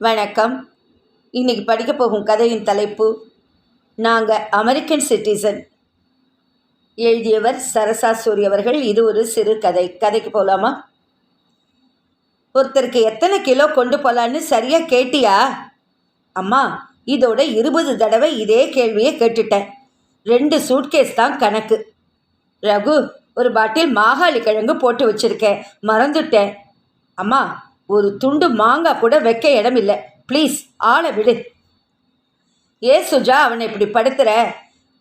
வணக்கம். இன்னைக்கு படிக்க போகும் கதையின் தலைப்பு நாங்கள் அமெரிக்கன் சிட்டிசன் எழுதியவர் சரசா சூரி அவர்கள். இது ஒரு சிறு கதை. கதைக்கு போகலாமா ஒருத்தருக்கு எத்தனை கிலோ கொண்டு போகலான்னு சரியாக கேட்டியா? அம்மா இதோட இருபது தடவை இதே கேள்வியை கேட்டுட்டேன். ரெண்டு சூட்கேஸ் தான் கணக்கு. ரகு ஒரு பாட்டில் மாகாளி கிழங்கு போட்டு வச்சுருக்கேன். மறந்துட்டேன். அம்மா ஒரு துண்டு மாங்காய் கூட வைக்க இடம் இல்லை. ப்ளீஸ் ஆளை விடு. ஏ சுஜா அவனை இப்படி படுத்துகிற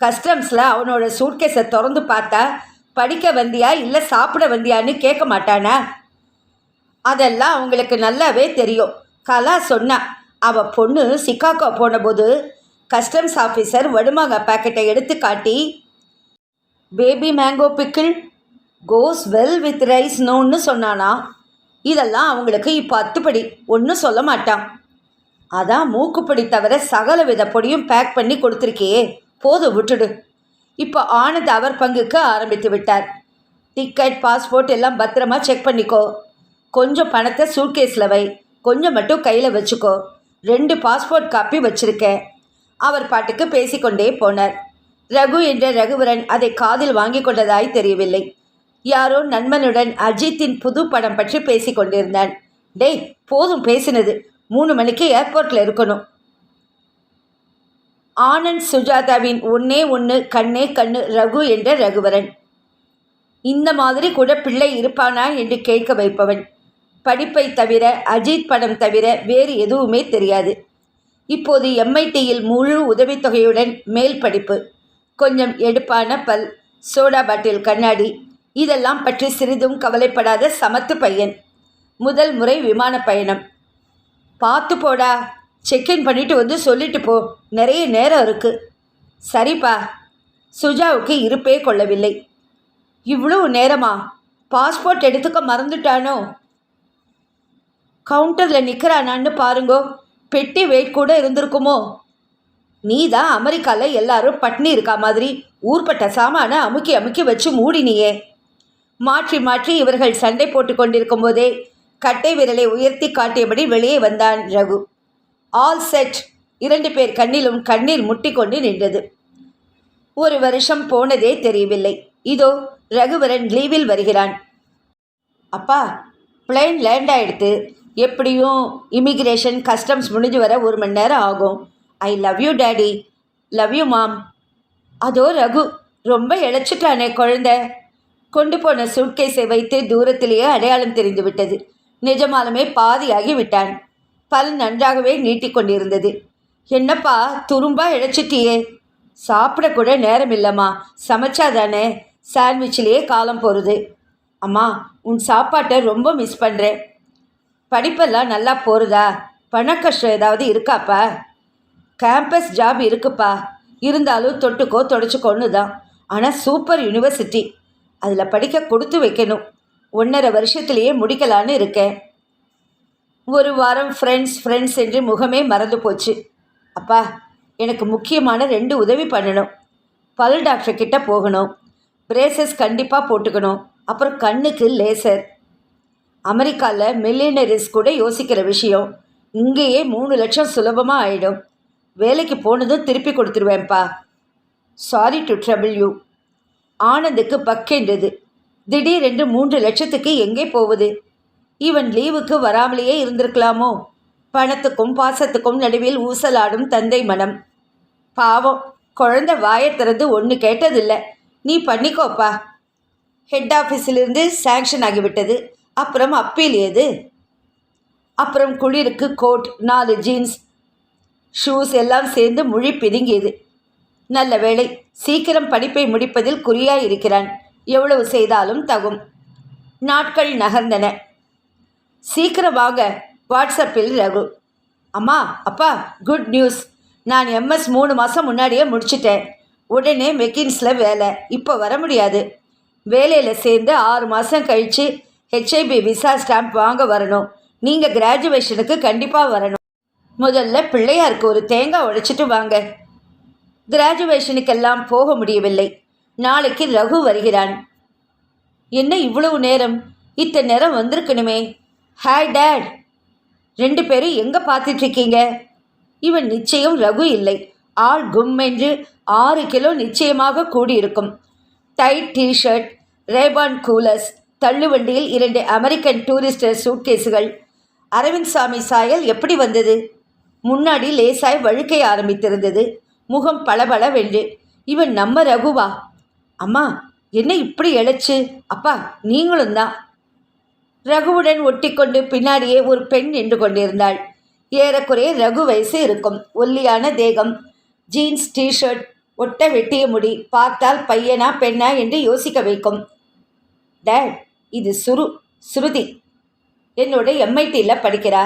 கஸ்டம்ஸில் அவனோட சூட்கேஸை திறந்து பார்த்தா படிக்க வந்தியா இல்லை சாப்பிட வந்தியான்னு கேட்க மாட்டானா? அதெல்லாம் அவங்களுக்கு நல்லாவே தெரியும். கலா சொன்னா அவள் பொண்ணு சிக்காகோ போனபோது கஸ்டம்ஸ் ஆஃபீஸர் வடுமாங்க பாக்கெட்டை எடுத்து காட்டி baby mango pickle goes well with rice நோன்னு சொன்னானா. இதெல்லாம் அவங்களுக்கு இப்போ அத்துப்படி ஒன்றும் சொல்ல மாட்டான். அதான் மூக்குப்படி தவிர சகல வித பொடியும் பேக் பண்ணி கொடுத்துருக்கியே. போதும் விட்டுடு. இப்போ ஆனந்த் அவர் பங்குக்கு ஆரம்பித்து விட்டார். டிக்கெட் பாஸ்போர்ட் எல்லாம் பத்திரமா செக் பண்ணிக்கோ. கொஞ்சம் பணத்தை சூட்கேஸில் வை. கொஞ்சம் மட்டும் கையில் வச்சுக்கோ. ரெண்டு பாஸ்போர்ட் காப்பி வச்சுருக்கேன். அவர் பாட்டுக்கு பேசிக்கொண்டே போனார். ரகு என்ற ரகுவரன் அதை காதில் வாங்கி கொண்டதாய் தெரியவில்லை. யாரோ நண்பனுடன் அஜித்தின் புது படம் பற்றி பேசி கொண்டிருந்தான். டேய் போதும் பேசினது. மூணு மணிக்கு ஏர்போர்ட்டில் இருக்கணும். ஆனந்த் சுஜாதாவின் ஒன்னே ஒன்று கண்ணே கண்ணு ரகு என்ற ரகுவரன். இந்த மாதிரி கூட பிள்ளை இருப்பானா? என்று கேட்க வைப்பவன். படிப்பை தவிர அஜித் படம் தவிர வேறு எதுவுமே தெரியாது. இப்போது எம்ஐடியில் முழு உதவித்தொகையுடன் மேல் படிப்பு. கொஞ்சம் எடுப்பான பல் சோடா பாட்டில் கண்ணாடி இதெல்லாம் பற்றி சிறிதும் கவலைப்படாத சமத்து பையன். முதல் முறை விமான பயணம். பார்த்து போடா. செக்இன் பண்ணிட்டு வந்து சொல்லிட்டு போ. நிறைய நேரம் இருக்கு. சரிப்பா. சுஜாவுக்கு இருப்பே கொள்ளவில்லை. இவ்வளோ நேரமா? பாஸ்போர்ட் எடுத்துக்க மறந்துட்டானோ? கவுண்டரில் நிற்கிறானான்னு பாருங்கோ. பெட்டி வெயிட் கூட இருந்திருக்குமோ? நீ தான் அமெரிக்காவில் எல்லாரும் பட்னி இருக்கா மாதிரி? ஊர்பட்ட சாமான அமுக்கி அமுக்கி வச்சு மூடினியே. மாற்றி மாற்றி இவர்கள் சண்டை போட்டு கொண்டிருக்கும் போதே கட்டை விரலை உயர்த்தி காட்டியபடி வெளியே வந்தான் ரகு. ஆல் செட் இரண்டு பேர் கண்ணிலும் கண்ணீர் முட்டிக்கொண்டு நின்றது. ஒரு வருஷம் போனதே தெரியவில்லை. இதோ ரகுவரன் லீவில் வருகிறான். அப்பா பிளேன் லேண்ட் ஆகிடுத்து எப்படியும் இமிக்ரேஷன் கஸ்டம்ஸ் முடிஞ்சு வர ஒரு மணி நேரம் ஆகும். I love you daddy love you mom அதோ ரகு ரொம்ப இழைச்சிட்டானே குழந்தை. கொண்டு போன சூட்கேஸை வைத்து தூரத்திலேயே அடையாளம் தெரிந்துவிட்டது நிஜமாலுமே பாதியாகி விட்டான். பல் நன்றாகவே நீட்டிக்கொண்டிருந்தது என்னப்பா துரும்பா இழைச்சிட்டியே. சாப்பிடக்கூட நேரம் இல்லைம்மா சமைச்சாதானே. சாண்ட்விச்சிலேயே காலம் போகிறது அம்மா உன் சாப்பாட்டை ரொம்ப மிஸ் பண்ணுறேன் படிப்பெல்லாம் நல்லா போகிறதா பண கஷ்டம் ஏதாவது இருக்காப்பா? கேம்பஸ் ஜாப் இருக்குப்பா. இருந்தாலும் தொட்டுக்கோ தொடச்சிக்கோன்னு தான். ஆனால் சூப்பர் யூனிவர்சிட்டி அதில் படிக்க கொடுத்து வைக்கணும். ஒன்றரை வருஷத்துலேயே முடிக்கலான்னு இருக்கேன். ஒரு வாரம் ஃப்ரெண்ட்ஸ் ஃப்ரெண்ட்ஸ் என்று முகமே மறந்து போச்சு. அப்பா எனக்கு முக்கியமான ரெண்டு உதவி பண்ணணும். பல் டாக்டர் கிட்ட போகணும். பிரேசஸ் கண்டிப்பாக போட்டுக்கணும். அப்புறம் கண்ணுக்கு லேசர் அமெரிக்காவில் மில்லியனரிஸ் கூட யோசிக்கிற விஷயம் இங்கேயே மூணு லட்சம் சுலபமாக ஆயிடும். வேலைக்கு போனதும் திருப்பி கொடுத்துருவேன்ப்பா. சாரி டு ட்ரபிள் யூ ஆனந்துக்கு பக்கென்றது. திடீரென்று மூன்று லட்சத்துக்கு எங்கே போவது? இவன் லீவுக்கு வராமலேயே இருந்திருக்கலாமோ? பணத்துக்கும் பாசத்துக்கும் நடுவில் ஊசலாடும் தந்தை மனம். பாவம் குழந்தை வாயை திறந்து ஒன்று கேட்டதில்லை. நீ பண்ணிக்கோப்பா. ஹெட் ஆஃபீஸிலிருந்து சேங்ஷன் ஆகிவிட்டது. அப்புறம் அப்பீல் ஏது? அப்புறம் குளிருக்கு கோட் நாலு ஜீன்ஸ். ஷூஸ் எல்லாம் சேர்ந்து முழி பிதுங்கியது. நல்ல வேளை சீக்கிரம் படிப்பை முடிப்பதில் குறியாயிருக்கிறான் எவ்வளவு செய்தாலும் தகும். நாட்கள் நகர்ந்தன. சீக்கிரம் வாங்க வாட்ஸ்அப்பில் ரகு அம்மா அப்பா குட் நியூஸ் நான் எம்எஸ் மூணு மாதம் முன்னாடியே முடிச்சிட்டேன். உடனே மெக்கின்ஸில் வேலை. இப்போ வர முடியாது. வேலையில் சேர்ந்து ஆறு மாதம் கழித்து ஹெச்ஐபி விசா ஸ்டாம்ப் வாங்க வரணும். நீங்கள் கிராஜுவேஷனுக்கு கண்டிப்பாக வரணும். முதல்ல பிள்ளையாருக்கு ஒரு தேங்காய் உடைச்சிட்டு வாங்க. கிராஜுவேஷனுக்கெல்லாம் போக முடியவில்லை. நாளைக்கு ரகு வருகிறான். என்ன இவ்வளவு நேரம்? இத்தனை நேரம் வந்திருக்கணுமே. ஹாய் டேட் ரெண்டு பேரும் எங்கே பார்த்துட்ருக்கீங்க? இவன் நிச்சயம் ரகு இல்லை. ஆள் கும் என்று ஆறு கிலோ நிச்சயமாக கூடியிருக்கும். டைட் டிஷர்ட் ரேபான் கூலர்ஸ் தள்ளுவண்டியில் இரண்டு அமெரிக்கன் டூரிஸ்டர் சூட்கேஸுகள் அரவிந்த் சாமி சாயல் எப்படி வந்தது? முன்னாடி லேசாய் வழுக்கை ஆரம்பித்திருந்தது. முகம் பளபளவென்று. இவன் நம்ம ரகுவா. அம்மா என்ன இப்படி இழைச்சு? அப்பா நீங்களும் தான். ரகுவுடன் ஒட்டிக்கொண்டு பின்னாடியே ஒரு பெண் நின்று கொண்டிருந்தாள். ஏறக்குறைய ரகு வயசு இருக்கும். ஒல்லியான தேகம். ஜீன்ஸ் டிஷர்ட் ஒட்ட வெட்டிய முடி. பார்த்தால் பையனா பெண்ணா என்று யோசிக்க வைக்கும். டேட் இது சுரு ஸ்ருதி என்னோட எம்ஐடியில் படிக்கிறா.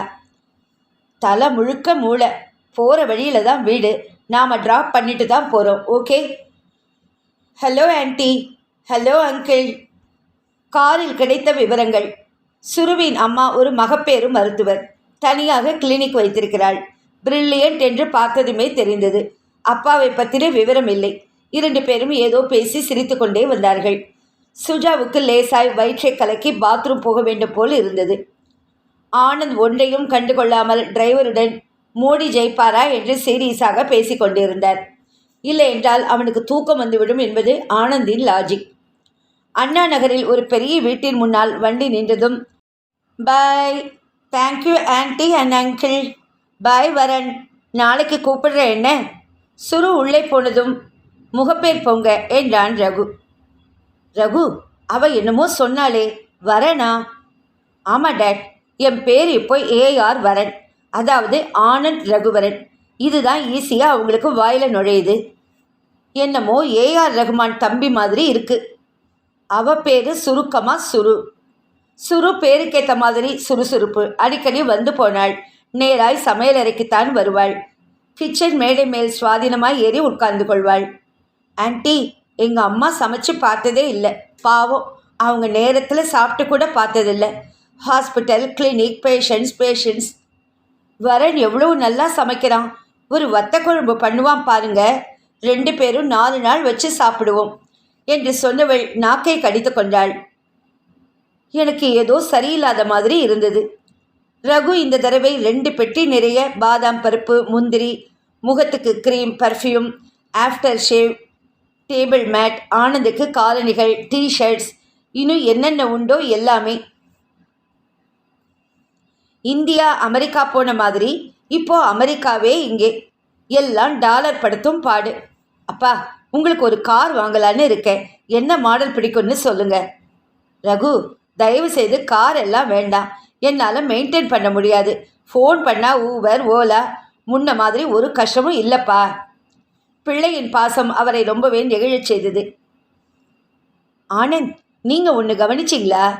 தலை முழுக்க மூளை. போகிற வழியில் தான் வீடு. நாம் ட்ராப் பண்ணிட்டு தான் போகிறோம் okay hello aunty hello uncle காரில் கிடைத்த விவரங்கள். சுருவின் அம்மா ஒரு மகப்பேறு மருத்துவர். தனியாக கிளினிக் வைத்திருக்கிறாள். பிரில்லியன்ட் என்று பார்த்ததுமே தெரிந்தது. அப்பாவை பற்றின விவரம் இல்லை. இரண்டு பேரும் ஏதோ பேசி சிரித்துக்கொண்டே வந்தார்கள். சுஜாவுக்கு லேசாய் வயிற்றை கலக்கி பாத்ரூம் போக வேண்டும் போல் இருந்தது. ஆனந்த் ஒன்றையும் கண்டுகொள்ளாமல் டிரைவருடன் மோடி ஜெயிப்பாரா என்று சீரியஸாக பேசிக்கொண்டிருந்தார் இல்லை என்றால் அவனுக்கு தூக்கம் வந்துவிடும் என்பது ஆனந்தின் லாஜிக் அண்ணா நகரில் ஒரு பெரிய வீட்டின் முன்னால் வண்டி நின்றதும் bye thank you aunty and uncle bye வரன் நாளைக்கு கூப்பிடுற என்ன? சுரு உள்ளே போனதும் முகப்பேர் பொங்க என்றான் ரகு. ரகு அவ என்னமோ சொன்னாளே வரனா? ஆமாம் டேட். என் பேர் இப்போ ஏஆர் வரன். அதாவது ஆனந்த் ரகுவரன். இதுதான் ஈஸியாக அவங்களுக்கு வாயில் நுழையுது. என்னமோ ஏஆர் ரகுமான் தம்பி மாதிரி இருக்கு. அவ பேர் சுருக்கமாக சுரு. சுரு பேருக்கேற்ற மாதிரி சுறுசுறுப்பு. அடிக்கடி வந்து போனாள். நேராய் சமையலறைக்குத்தான் வருவாள். கிச்சன் மேடை மேல் சுவாதீனமாய் ஏறி உட்கார்ந்து கொள்வாள். ஆன்ட்டி எங்கள் அம்மா சமைச்சு பார்த்ததே இல்லை. பாவம் அவங்க நேரத்தில் சாப்பிட்டு கூட பார்த்ததில்ல. Hospital clinic patients patients. வரன் எவ்வளவு நல்லா சமைக்கிறான். ஒரு வத்த குழம்பு பண்ணுவான் பாருங்க. ரெண்டு பேரும் நாலு நாள் வச்சு சாப்பிடுவோம் என்று சொன்னவள் நாக்கை கடித்து கொண்டாள். எனக்கு ஏதோ சரியில்லாத மாதிரி இருந்தது. ரகு இந்த தடவை ரெண்டு பெட்டி நிறைய பாதாம் பருப்பு முந்திரி முகத்துக்கு cream perfume after shave table mat ஆனந்துக்கு காலணிகள் டிஷர்ட்ஸ் இன்னும் என்னென்ன உண்டோ எல்லாமே இந்தியா அமெரிக்கா போன மாதிரி இப்போ அமெரிக்காவே இங்கே. எல்லாம் டாலர் படுத்தும் பாடு. அப்பா உங்களுக்கு ஒரு கார் வாங்கலான்னு இருக்கேன். என்ன மாடல் பிடிக்கும்னு சொல்லுங்க. ரகு தயவு செய்து கார் எல்லாம் வேண்டாம். என்னால் மெயின்டைன் பண்ண முடியாது. ஃபோன் பண்ணால் ஊபர் ஓலா. முன்ன மாதிரி ஒரு கஷ்டமும் இல்லைப்பா. பிள்ளையின் பாசம் அவரை ரொம்பவே நெகிழச் செய்தது. ஆனந்த் நீங்கள் ஒன்று கவனிச்சிங்களா?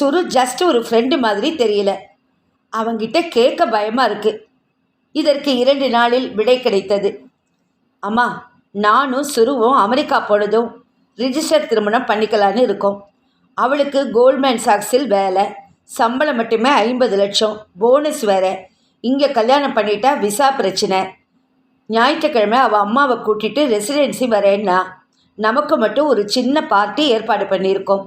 சுரு ஜஸ்ட் ஒரு ஃப்ரெண்டு மாதிரி தெரியல. அவங்கிட்ட கேட்க பயமாக இருக்குது இதற்கு இரண்டு நாளில் விடை கிடைத்தது. அம்மா நானும் சுருவும் அமெரிக்கா போனதும் ரிஜிஸ்டர் திருமணம் பண்ணிக்கலான்னு இருக்கோம். அவளுக்கு கோல்ட்மேன் சாக்ஸில் வேலை. சம்பளம் மட்டுமே ஐம்பது லட்சம். போனஸ் வேற. இங்கே கல்யாணம் பண்ணிட்டா விசா பிரச்சனை. ஞாயிற்றுக்கிழமை அவள் அம்மாவை கூட்டிட்டு ரெசிடென்சி வரேன்னா நமக்கு மட்டும் ஒரு சின்ன பார்ட்டி ஏற்பாடு பண்ணியிருக்கோம்.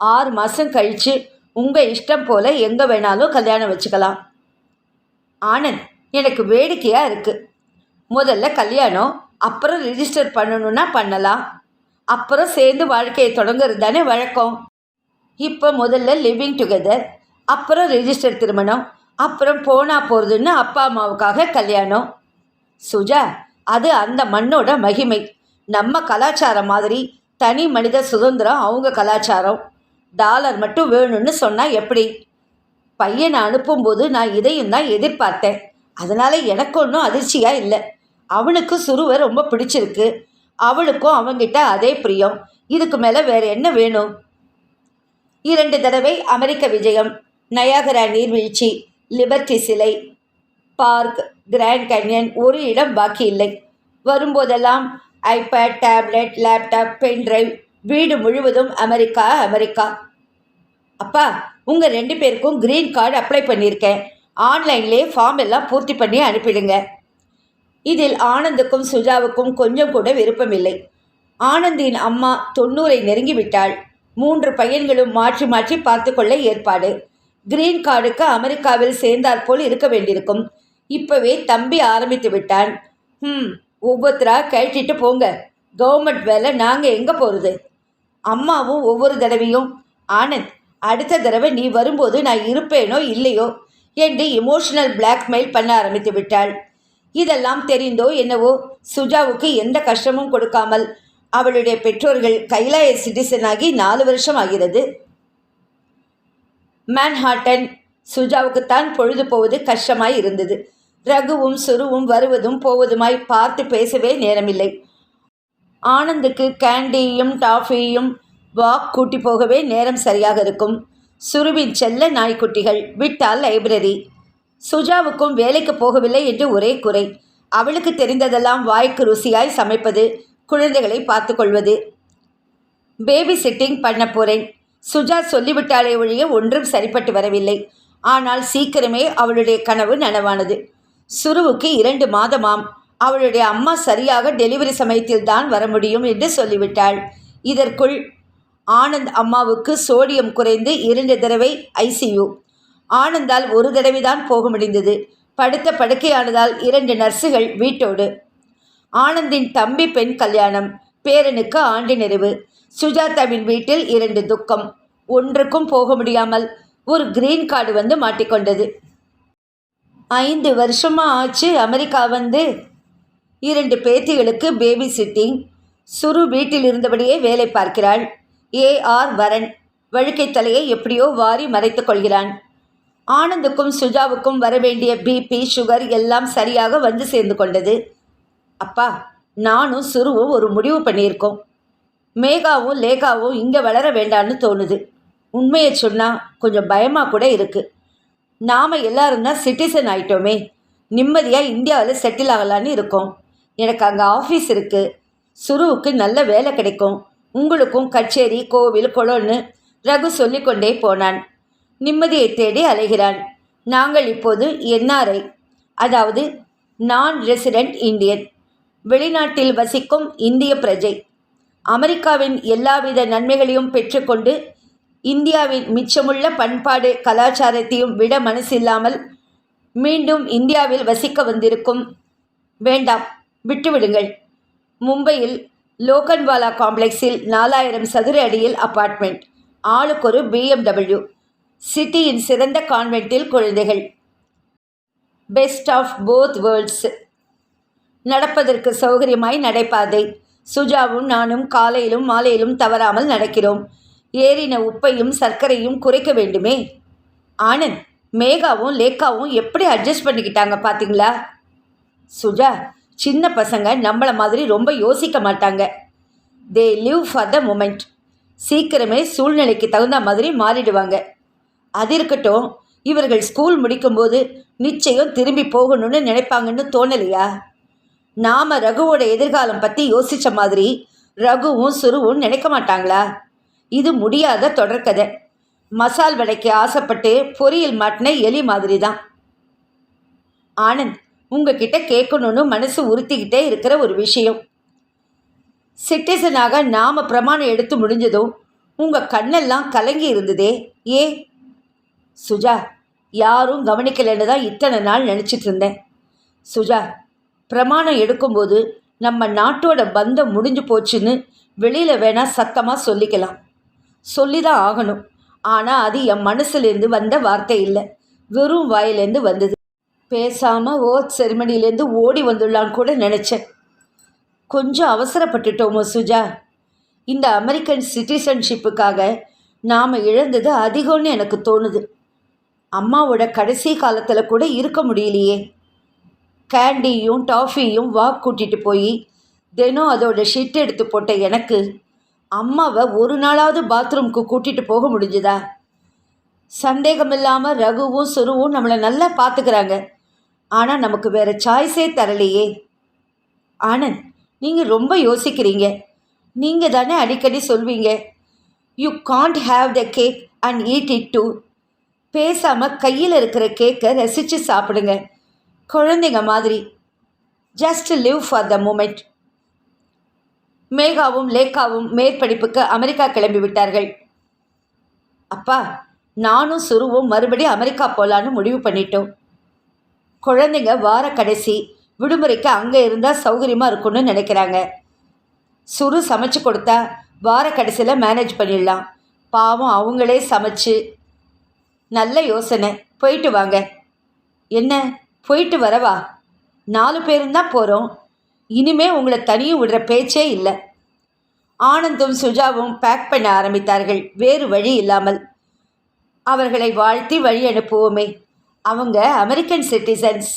ஆறு மாதம் கழித்து உங்கள் இஷ்டம் போல் எங்கே வேணாலும் கல்யாணம் வச்சுக்கலாம். ஆனந்த் எனக்கு வேடிக்கையாக இருக்குது முதல்ல கல்யாணம் அப்புறம் ரிஜிஸ்டர் பண்ணணுன்னா பண்ணலாம். அப்புறம் சேர்ந்து வாழ்க்கையை தொடங்குறது தானே வழக்கம். இப்போ முதல்ல லிவிங் டுகெதர் அப்புறம் ரிஜிஸ்டர் திருமணம் அப்புறம் போனால் போகிறதுன்னு அப்பா அம்மாவுக்காக கல்யாணம். சுஜா அது அந்த மண்ணோட மகிமை. நம்ம கலாச்சாரம் மாதிரி தனி மனித சுதந்திரம் அவங்க கலாச்சாரம். டாலர் மட்டும் வேணும்னு சொன்னால் எப்படி? பையனை அனுப்பும்போது நான் இதையும் தான் எதிர்பார்த்தேன். அதனால் எனக்கு ஒன்றும் அதிர்ச்சியாக இல்லை. அவனுக்கு சுருவை ரொம்ப பிடிச்சிருக்கு. அவளுக்கும் அவங்கிட்ட அதே பிரியம். இதுக்கு மேலே வேறு என்ன வேணும்? இரண்டு தடவை அமெரிக்க விஜயம் நயாகரா நீர்வீழ்ச்சி லிபர்டி சிலை பார்க் கிராண்ட் கேன்யன் ஒரு இடம் பாக்கி இல்லை. வரும்போதெல்லாம் iPad tablet laptop pen drive வீடு முழுவதும் அமெரிக்கா அமெரிக்கா. அப்பா உங்கள் ரெண்டு பேருக்கும் க்ரீன் கார்டு அப்ளை பண்ணியிருக்கேன். ஆன்லைன்லேயே ஃபார்ம் எல்லாம் பூர்த்தி பண்ணி அனுப்பிடுங்க. இதில் ஆனந்துக்கும் சுஜாவுக்கும் கொஞ்சம் கூட விருப்பமில்லை. ஆனந்தின் அம்மா தொண்ணூரை நெருங்கிவிட்டாள். மூன்று பையன்களும் மாற்றி மாற்றி பார்த்து கொள்ள ஏற்பாடு. கிரீன் கார்டுக்கு அமெரிக்காவில் சேர்ந்தாற்போல் இருக்க வேண்டியிருக்கும். இப்போவே தம்பி ஆரம்பித்து விட்டான். ம் உபத்ரா கழட்டிட்டு போங்க. கவர்மெண்ட் வேலை நாங்கள் எங்கே போகிறது அம்மாவும் ஒவ்வொரு தடவையும் ஆனந்த் அடுத்த தடவை நீ வரும்போது நான் இருப்பேனோ இல்லையோ? என்று இமோஷனல் பிளாக்மெயில் பண்ண ஆரம்பித்து விட்டாள். இதெல்லாம் தெரிந்தோ என்னவோ சுஜாவுக்கு எந்த கஷ்டமும் கொடுக்காமல் அவளுடைய பெற்றோர்கள் கைலாய சிட்டிசனாகி நாலு வருஷம் ஆகிறது. மேன்ஹாட்டன் சுஜாவுக்குத்தான் பொழுது போவது கஷ்டமாய் இருந்தது. ரகுவும் சுருவும் வருவதும் போவதுமாய் பார்த்து பேசவே நேரமில்லை. ஆனந்துக்கு கேண்டியும் டாஃபியும் வாக் கூட்டி போகவே நேரம் சரியாக இருக்கும். சுருவின் செல்ல நாய்க்குட்டிகள் விட்டால் லைப்ரரி. சுஜாவுக்கும் வேலைக்கு போகவில்லை என்று ஒரே குறை. அவளுக்கு தெரிந்ததெல்லாம் வாய்க்கு ருசியாய் சமைப்பது குழந்தைகளை பார்த்து கொள்வது பேபி சிட்டிங் பண்ண போகிறேன் சுஜா சொல்லிவிட்டாலே ஒழிய ஒன்றும் சரிப்பட்டு வரவில்லை. ஆனால் சீக்கிரமே அவளுடைய கனவு நனவானது. சுருவுக்கு இரண்டு மாதமாம். அவளுடைய அம்மா சரியாக டெலிவரி சமயத்தில் தான் வர முடியும் என்று சொல்லிவிட்டாள். இதற்குள் ஆனந்த் அம்மாவுக்கு சோடியம் குறைந்து இரண்டு தடவை ஐசியு ஆனந்தால் ஒரு தடவை தான் போக முடிந்தது. படுத்த படுக்கையானதால் இரண்டு நர்ஸுகள் வீட்டோடு. ஆனந்தின் தம்பி பெண் கல்யாணம். பேரனுக்கு ஆண்டு நிறைவு. சுஜாதாவின் வீட்டில் இரண்டு துக்கம். ஒன்றுக்கும் போக முடியாமல் ஒரு கிரீன் கார்டு வந்து மாட்டிக்கொண்டது. ஐந்து வருஷமா ஆச்சு அமெரிக்கா வந்து இரண்டு பேத்திகளுக்கு பேபி சிட்டிங் சுரு வீட்டில் இருந்தபடியே வேலை பார்க்கிறாள். ஏ ஆர் வரன் வழுக்கை தலையை எப்படியோ வாரி மறைத்து கொள்கிறான். ஆனந்துக்கும் சுஜாவுக்கும் வரவேண்டிய பிபி சுகர் எல்லாம் சரியாக வந்து சேர்ந்து கொண்டது. அப்பா நானும் சுருவும் ஒரு முடிவு பண்ணியிருக்கோம். மேகாவும் லேகாவும் இங்கே வளர வேண்டான்னு தோணுது. உண்மையை சொன்னால் கொஞ்சம் பயமாக கூட இருக்குது நாம் எல்லாரும் தான் சிட்டிசன் ஆயிட்டோமே. நிம்மதியாக இந்தியாவில் செட்டில் ஆகலான்னு இருக்கோம். எனக்கு அங்கே ஆஃபீஸ் இருக்குது சுருவுக்கு நல்ல வேலை கிடைக்கும். உங்களுக்கும் கச்சேரி கோவில் குளோன்னு ரகு சொல்லிக்கொண்டே போனான். நிம்மதியை தேடி அலைகிறான். நாங்கள் இப்போது என்ஆர்ஐ அதாவது நான் ரெசிடெண்ட் இந்தியன் வெளிநாட்டில் வசிக்கும் இந்திய பிரஜை. அமெரிக்காவின் எல்லாவித நன்மைகளையும் பெற்றுக்கொண்டு இந்தியாவின் மிச்சமுள்ள பண்பாடு கலாச்சாரத்தையும் விட மனசில்லாமல் மீண்டும் இந்தியாவில் வசிக்க வந்திருக்கும். வேண்டாம். விட்டுவிடுங்கள். மும்பையில் லோகன்வாலா காம்ப்ளெக்ஸில் நாலாயிரம் சதுர அடியில் அப்பார்ட்மெண்ட் ஆளுக்கொரு பிஎம்டபிள்யூ சிட்டியின் சிறந்த கான்வென்ட்டில் குழந்தைகள். Best of both worlds. நடப்பதற்கு சௌகரியமாய் நடைபாதை. சுஜாவும் நானும் காலையிலும் மாலையிலும் தவறாமல் நடக்கிறோம். ஏறின உப்பையும் சர்க்கரையும் குறைக்க வேண்டுமே? ஆனந்த் மேகாவும் லேக்காவும் எப்படி அட்ஜஸ்ட் பண்ணிக்கிட்டாங்க பார்த்தீங்களா சுஜா சின்ன பசங்க நம்மளை மாதிரி ரொம்ப யோசிக்க மாட்டாங்க. They live for the moment சீக்கிரமே சூழ்நிலைக்கு தகுந்த மாதிரி மாறிடுவாங்க. அது இருக்கட்டும் இவர்கள் ஸ்கூல் முடிக்கும்போது நிச்சயம் திரும்பி போகணும்னு நினைப்பாங்கன்னு தோணலையா? நாம் ரகுவோட எதிர்காலம் பற்றி யோசித்த மாதிரி ரகுவும் சுருவும் நினைக்க மாட்டாங்களா? இது முடியாத தொடர்கதை மசால் வடைக்கு ஆசைப்பட்டு பொரியல் மாட்டின எலி மாதிரி தான் ஆனந்த் உங்ககிட்ட கேட்கணும்னு மனசு உறுத்திக்கிட்டே இருக்கிற ஒரு விஷயம். சிட்டிசனாக நாம் பிரமாணம் எடுத்து முடிஞ்சதும் உங்கள் கண்ணெல்லாம் கலங்கி இருந்ததே ஏ? சுஜா யாரும் கவனிக்கலைன்னு தான் இத்தனை நாள் நினச்சிட்டு இருந்தேன். சுஜா பிரமாணம் எடுக்கும்போது நம்ம நாட்டோட பந்தம் முடிஞ்சு போச்சுன்னு வெளியில் வேணால் சத்தமாக சொல்லிக்கலாம். சொல்லி தான் ஆகணும். ஆனால் அது என் மனசுலேருந்து வந்த வார்த்தை இல்லை. வெறும் வாயிலேருந்து வந்தது. பேசாமல் ஓத் செரிமனிலேருந்து ஓடி வந்துடலான்னு கூட நினச்சேன். கொஞ்சம் அவசரப்பட்டுட்டோமோ சுஜா. இந்த அமெரிக்கன் சிட்டிசன்ஷிப்புக்காக நாம் இழந்தது அதிகம்னு எனக்கு தோணுது. அம்மாவோட கடைசி காலத்தில் கூட இருக்க முடியலையே. கேண்டியும் டாஃபியும் வாக் கூட்டிகிட்டு போய் தினம் அதோட ஷிட் எடுத்து போட்ட எனக்கு அம்மாவை ஒரு நாளாவது பாத்ரூம்க்கு கூட்டிகிட்டு போக முடிஞ்சுதா? சந்தேகம் இல்லாமல் ரகுவும் சுருவும் நம்மளை நல்லா பார்த்துக்கிறாங்க ஆனால் நமக்கு வேறு சாய்ஸே தரலையே. ஆனந்த் நீங்கள் ரொம்ப யோசிக்கிறீங்க. நீங்கள் தானே அடிக்கடி சொல்வீங்க you can't have the cake and eat it too பேசாமல் கையில் இருக்கிற கேக்கை ரசித்து சாப்பிடுங்க. குழந்தைங்க மாதிரி. Just live for the moment மேகாவும் லேக்காவும் மேற்படிப்புக்கு அமெரிக்கா கிளம்பி விட்டார்கள். அப்பா நானும் சுருவும் மறுபடியும் அமெரிக்கா போகலான்னு முடிவு பண்ணிட்டோம். குழந்தைங்க வார கடைசி விடுமுறைக்கு அங்கே இருந்தால் சௌகரியமாக இருக்கும்னு நினைக்கிறாங்க. சுரு சமைச்சு கொடுத்தா வார கடைசியில் மேனேஜ் பண்ணிடலாம். பாவம் அவங்களே சமைச்சு. நல்ல யோசனை. போயிட்டு வாங்க. என்ன? போயிட்டு வரவா? நாலு பேரும் தான் போகிறோம் இனிமே உங்களை தனியும் விடுற பேச்சே இல்லை. ஆனந்தும் சுஜாவும் பேக் பண்ண ஆரம்பித்தார்கள். வேறு வழி இல்லாமல். அவர்களை வாழ்த்தி வழி அனுப்புவோமே. அவங்க அமெரிக்கன் சிட்டிசன்ஸ்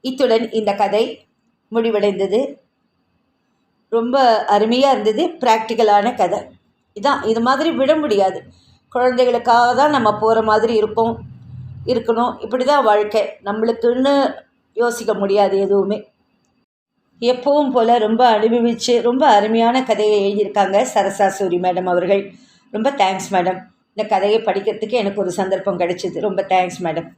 இத்துடன் இந்த கதை முடிவடைந்தது. ரொம்ப அருமையாக இருந்தது ப்ராக்டிக்கலான கதை. இதான் இது மாதிரி விட முடியாது. குழந்தைகளுக்காக தான் நம்ம போகிற மாதிரி இருக்கும் இருக்கணும். இப்படி தான் வாழ்க்கை. நம்மளுக்குன்னு யோசிக்க முடியாது எதுவுமே. எப்பவும் போல் ரொம்ப அனுபவித்து ரொம்ப அருமையான கதையை எழுதியிருக்காங்க சரசா சூரி மேடம் அவர்கள். ரொம்ப தேங்க்ஸ் மேடம் இந்த கதையை படிக்கிறதுக்கு எனக்கு ஒரு சந்தர்ப்பம் கிடைச்சிது. ரொம்ப தேங்க்ஸ் மேடம்